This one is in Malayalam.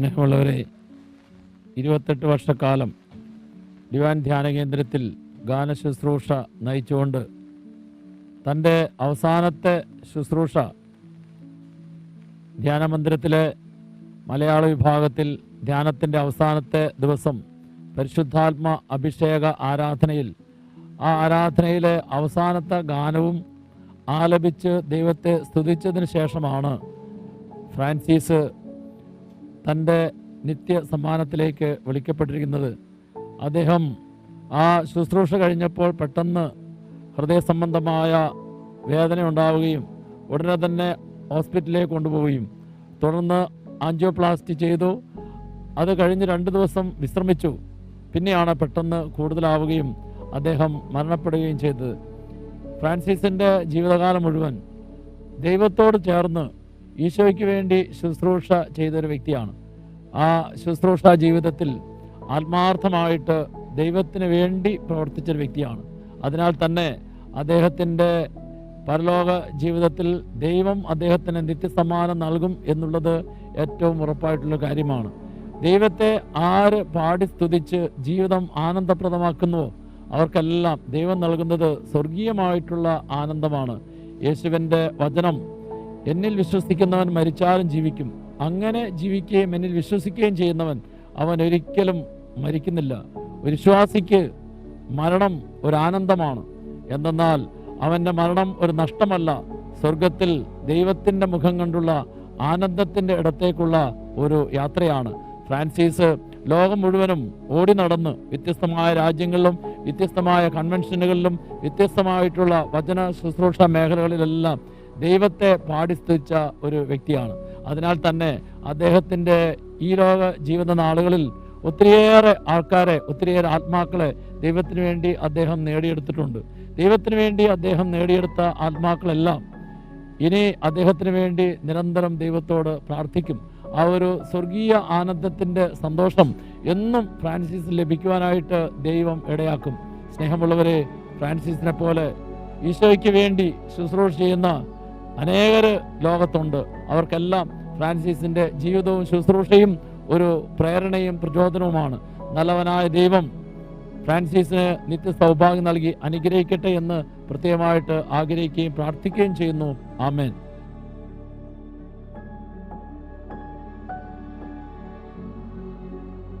സ്നേഹമുള്ളവരെ ഇരുപത്തെട്ട് വർഷക്കാലം ഡിവാൻ ധ്യാന കേന്ദ്രത്തിൽ ഗാന ശുശ്രൂഷ നയിച്ചുകൊണ്ട് തന്റെ അവസാനത്തെ ശുശ്രൂഷ ധ്യാനമന്ദിരത്തിലെ മലയാള വിഭാഗത്തിൽ ധ്യാനത്തിന്റെ അവസാനത്തെ ദിവസം പരിശുദ്ധാത്മ അഭിഷേക ആരാധനയിൽ ആ ആരാധനയിലെ അവസാനത്തെ ഗാനവും ആലപിച്ച് ദൈവത്തെ സ്തുതിച്ചതിന് ശേഷമാണ് ഫ്രാൻസിസ് തന്റെ നിത്യ സമ്മാനത്തിലേക്ക് വിളിക്കപ്പെട്ടിരിക്കുന്നത്. അദ്ദേഹം ആ ശുശ്രൂഷ കഴിഞ്ഞപ്പോൾ പെട്ടെന്ന് ഹൃദയ സംബന്ധമായ വേദന ഉണ്ടാവുകയും ഉടനെ തന്നെ ഹോസ്പിറ്റലിലേക്ക് കൊണ്ടുപോവുകയും തുടർന്ന് ആൻജിയോപ്ലാസ്റ്റി ചെയ്തു. അത് കഴിഞ്ഞ് രണ്ട് ദിവസം വിശ്രമിച്ചു. പിന്നെയാണ് പെട്ടെന്ന് കൂടുതലാവുകയും അദ്ദേഹം മരണപ്പെടുകയും ചെയ്തത്. ഫ്രാൻസിസിന്റെ ജീവിതകാലം മുഴുവൻ ദൈവത്തോട് ചേർന്ന് ഈശോയ്ക്ക് വേണ്ടി ശുശ്രൂഷ ചെയ്തൊരു വ്യക്തിയാണ്. ആ ശുശ്രൂഷ ജീവിതത്തിൽ ആത്മാർത്ഥമായിട്ട് ദൈവത്തിന് വേണ്ടി പ്രവർത്തിച്ചൊരു വ്യക്തിയാണ്. അതിനാൽ തന്നെ അദ്ദേഹത്തിന്റെ പരലോക ജീവിതത്തിൽ ദൈവം അദ്ദേഹത്തിന് നിത്യസമ്മാനം നൽകും എന്നുള്ളത് ഏറ്റവും ഉറപ്പായിട്ടുള്ള കാര്യമാണ്. ദൈവത്തെ ആര് പാടി സ്തുതിച്ച് ജീവിതം ആനന്ദപ്രദമാക്കുന്നുവോ അവർക്കെല്ലാം ദൈവം നൽകുന്നത് സ്വർഗീയമായിട്ടുള്ള ആനന്ദമാണ്. യേശുവിന്റെ വചനം എന്നിൽ വിശ്വസിക്കുന്നവൻ മരിച്ചാലും ജീവിക്കും. അങ്ങനെ ജീവിക്കുകയും എന്നിൽ വിശ്വസിക്കുകയും ചെയ്യുന്നവൻ അവൻ ഒരിക്കലും മരിക്കുന്നില്ല. ഒരു വിശ്വാസിക്ക് മരണം ഒരു ആനന്ദമാണ്. എന്തെന്നാൽ അവന്റെ മരണം ഒരു നഷ്ടമല്ല. സ്വർഗത്തിൽ ദൈവത്തിന്റെ മുഖം കണ്ടുള്ള ആനന്ദത്തിന്റെ ഇടത്തേക്കുള്ള ഒരു യാത്രയാണ്. ഫ്രാൻസിസ് ലോകം മുഴുവനും ഓടി നടന്ന് വ്യത്യസ്തമായ രാജ്യങ്ങളിലും വ്യത്യസ്തമായ കൺവെൻഷനുകളിലും വ്യത്യസ്തമായിട്ടുള്ള വചന ശുശ്രൂഷ മേഖലകളിലെല്ലാം ദൈവത്തെ പാടിസ്തുതിച്ച ഒരു വ്യക്തിയാണ്. അതിനാൽ തന്നെ അദ്ദേഹത്തിന്റെ ഈ ലോക ജീവിത നാളുകളിൽ ഒത്തിരിയേറെ ആൾക്കാരെ ഒത്തിരിയേറെ ആത്മാക്കളെ ദൈവത്തിന് വേണ്ടി അദ്ദേഹം നേടിയെടുത്തിട്ടുണ്ട്. ദൈവത്തിന് വേണ്ടി അദ്ദേഹം നേടിയെടുത്ത ആത്മാക്കളെല്ലാം ഇനി അദ്ദേഹത്തിന് വേണ്ടി നിരന്തരം ദൈവത്തോട് പ്രാർത്ഥിക്കും. ആ ഒരു സ്വർഗീയ ആനന്ദത്തിന്റെ സന്തോഷം എന്നും ഫ്രാൻസിസ് ലഭിക്കുവാനായിട്ട് ദൈവം ഇടയാക്കും. സ്നേഹമുള്ളവരെ ഫ്രാൻസിസിനെ പോലെ ഈശോയ്ക്ക് വേണ്ടി ശുശ്രൂഷ ചെയ്യുന്ന അനേകര് ലോകത്തുണ്ട്. അവർക്കെല്ലാം ഫ്രാൻസിസിന്റെ ജീവിതവും ശുശ്രൂഷയും ഒരു പ്രേരണയും പ്രചോദനവുമാണ്. നല്ലവനായ ദൈവം ഫ്രാൻസിസിന് നിത്യ സൗഭാഗ്യം നൽകി അനുഗ്രഹിക്കട്ടെ എന്ന് പ്രത്യേകമായിട്ട് ആഗ്രഹിക്കുകയും പ്രാർത്ഥിക്കുകയും ചെയ്യുന്നു. ആമേൻ.